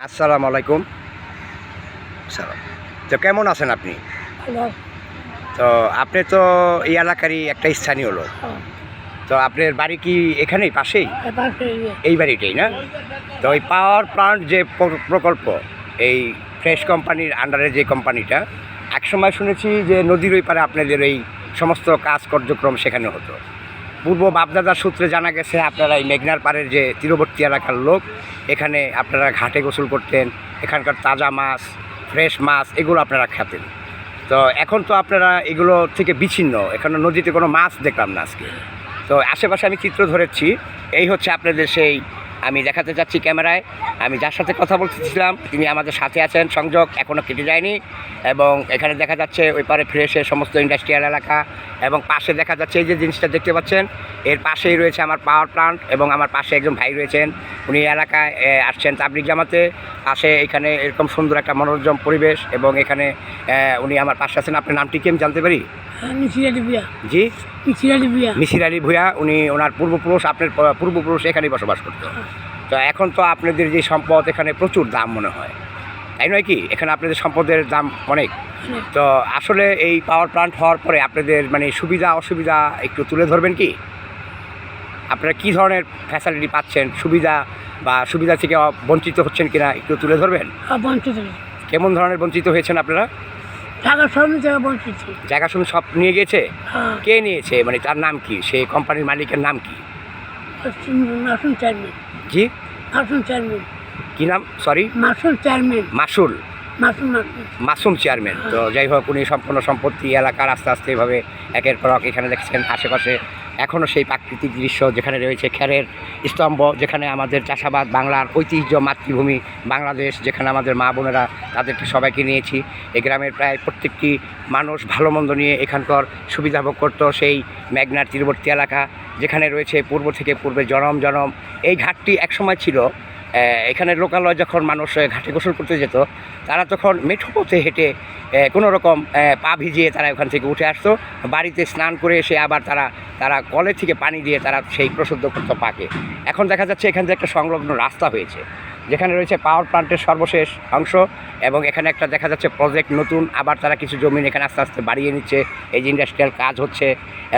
আসসালামু আলাইকুম। সালাম। তো কেমন আছেন আপনি? তো আপনি তো এই এলাকারই একটা স্থানীয় লোক। তো আপনার বাড়ি কি এখানেই পাশেই? এই বাড়িটাই না? তো ওই পাওয়ার প্লান্ট যে প্র- প্রকল্প এই ফ্রেশ কোম্পানির আন্ডারে যে কোম্পানিটা একসময় শুনেছি যে নদীর ওই পারে আপনাদের এই সমস্ত কাজ কার্যক্রম সেখানে হতো। পূর্ব বাপদাদার সূত্রে জানা গেছে, আপনারা এই মেঘনার পাড়ের যে তীরবর্তী এলাকার লোক, এখানে আপনারা ঘাটে গোসল করতেন, এখানকার তাজা মাছ ফ্রেশ মাছ, এগুলো আপনারা খেতেন। তো এখন তো আপনারা এগুলো থেকে বিচ্ছিন্ন, এখানে নদীতে কোনো মাছ দেখলাম না আজকে। তো আশেপাশে আমি চিত্র ধরেছি, এই হচ্ছে আপনাদের সেই, আমি দেখাতে যাচ্ছি ক্যামেরায়, আমি যার সাথে কথা বলতেছিলাম, তিনি আমাদের সাথে আছেন, সংযোগ এখনও কেটে যায়নি, এবং এখানে দেখা যাচ্ছে ওই পারে ফ্রেশের সমস্ত ইন্ডাস্ট্রিয়াল এলাকা এবং পাশে দেখা যাচ্ছে এই যে জিনিসটা দেখতে পাচ্ছেন এর পাশেই রয়েছে আমার পাওয়ার প্লান্ট এবং আমার পাশে একজন ভাই রয়েছেন। উনি এলাকায় আসছেন তাবলিক জামাতে। পাশে এখানে এরকম সুন্দর একটা মনোরঞ্জন পরিবেশ এবং এখানে উনি আমার পাশে আছেন। আপনার নামটি কি আমি জানতে পারি? মিছিরালি জি? মিসির আলী ভূয়া উনি ওনার পূর্বপুরুষ আপনার পূর্বপুরুষ এখানেই বসবাস করতো। তো এখন তো আপনাদের যে সম্পদ এখানে প্রচুর দাম মনে হয়। তাই নয় কি? এখানে আপনাদের সম্পদের দাম অনেক। তো আসলে এই পাওয়ার প্লান্ট হওয়ার পরে আপনাদের মানে সুবিধা অসুবিধা একটু তুলে ধরবেন কি? আপনারা কী ধরনের ফ্যাসিলিটি পাচ্ছেন? সুবিধা বা সুবিধা থেকে বঞ্চিত হচ্ছেন কিনা একটু তুলে ধরবেন? বঞ্চিত কেমন ধরনের বঞ্চিত হয়েছেন আপনারা? বঞ্চিত। জায়গা শুনে সব নিয়ে গিয়েছে? হ্যাঁ। কে নিয়েছে? মানে তার নাম কি? সেই কোম্পানির মালিকের নাম কি? জি? মাসুল চেয়ারম্যান কি নাম? সরি মাসুল চেয়ারম্যান মাসুল। মাসুম চেয়ারম্যান তো যাই হোক উনি সম্পূর্ণ সম্পত্তি এলাকার আস্তে আস্তে এভাবে একের পর এক এখানে দেখছেন আশেপাশে। এখনও সেই প্রাকৃতিক দৃশ্য যেখানে রয়েছে খেরের স্তম্ভ যেখানে আমাদের চাষাবাদ বাংলার ঐতিহ্য মাতৃভূমি বাংলাদেশ যেখানে আমাদের মা বোনেরা তাদেরকে সবাইকে নিয়েছি। এই গ্রামের প্রায় প্রত্যেকটি মানুষ ভালো মন্দ নিয়ে এখানকার সুবিধা ভোগ করতো সেই মেঘনার তীরবর্তী এলাকা যেখানে রয়েছে পূর্ব থেকে পূর্বে জনম জনম। এই ঘাটটি একসময় ছিল এখানে লোকালয় যখন মানুষ ঘাটে গোসল করতে যেত, তারা তখন মেঠো পথে হেঁটে কোনোরকম কোনো রকম পা ভিজিয়ে তারা ওখান থেকে উঠে আসতো। বাড়িতে স্নান করে এসে আবার তারা তারা কলের থেকে পানি দিয়ে তারা সেই প্রশুদ্ধ করতো পাকে। এখন দেখা যাচ্ছে এখান থেকে একটা সংলগ্ন রাস্তা হয়েছে। যেখানে রয়েছে পাওয়ার প্লান্টের সর্বশেষ অংশ এবং এখানে একটা দেখা যাচ্ছে প্রজেক্ট নতুন, আবার তারা কিছু জমিন এখানে আস্তে আস্তে বাড়িয়ে নিচ্ছে, এই যে ইন্ডাস্ট্রিয়াল কাজ হচ্ছে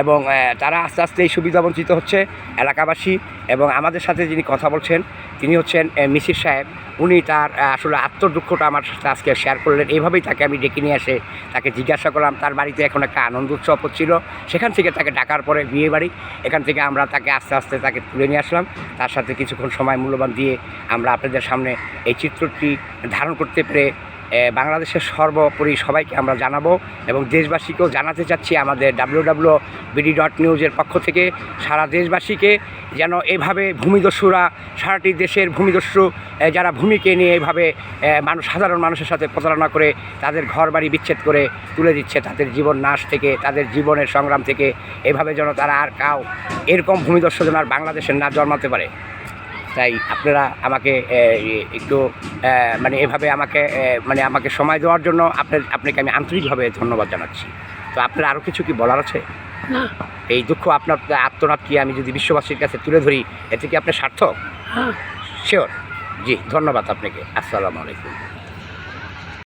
এবং তারা আস্তে আস্তে এই সুবিধা বঞ্চিত হচ্ছে এলাকাবাসী এবং আমাদের সাথে যিনি কথা বলছেন, তিনি হচ্ছেন মিসির সাহেব। উনি তার আসলে আত্মদুঃখটা আমার সাথে আজকে শেয়ার করলেন। এইভাবেই তাকে আমি ডেকে নিয়ে এসে তাকে জিজ্ঞাসা করলাম। তার বাড়িতে এখন একটা আনন্দ উৎসব হচ্ছিল। সেখান থেকে তাকে ডাকার পরে বিয়ে বাড়ি। এখান থেকে আমরা তাকে আস্তে আস্তে তাকে তুলে নিয়ে আসলাম। তার সাথে কিছুক্ষণ সময় মূল্যবান দিয়ে আমরা আপনাদের সামনে এই চিত্রটি ধারণ করতে পেরে বাংলাদেশের সর্বোপরি সবাইকে আমরা জানাব এবং দেশবাসীকেও জানাতে চাচ্ছি আমাদের ডাব্লিউ ডাব্লিউ বিডি ডট নিউজের পক্ষ থেকে। সারা দেশবাসীকে যেন এভাবে ভূমিদস্যুরা, সারাটি দেশের ভূমিদস্যু যারা ভূমিকে নিয়ে এভাবে মানুষ, সাধারণ মানুষের সাথে প্রতারণা করে, তাদের ঘর বাড়ি বিচ্ছেদ করে তুলে দিচ্ছে, তাদের জীবন নাশ থেকে, তাদের জীবনের সংগ্রাম থেকে, এভাবে যেন তারা আর কাউ এরকম ভূমিদস্যু যেন আর বাংলাদেশের না জন্মাতে পারে। তাই আপনারা আমাকে একটু মানে এভাবে আমাকে মানে আমাকে সময় দেওয়ার জন্য আপনার আপনাকে আমি আন্তরিকভাবে ধন্যবাদ জানাচ্ছি। তো আপনার আরও কিছু কি বলার আছে? এই দুঃখ আপনার আত্মনাথ কি আমি যদি বিশ্ববাসীর কাছে তুলে ধরি এতে কি আপনার সার্থক হ্যাঁ। শিওর জি ধন্যবাদ আপনাকে। আসসালামু আলাইকুম।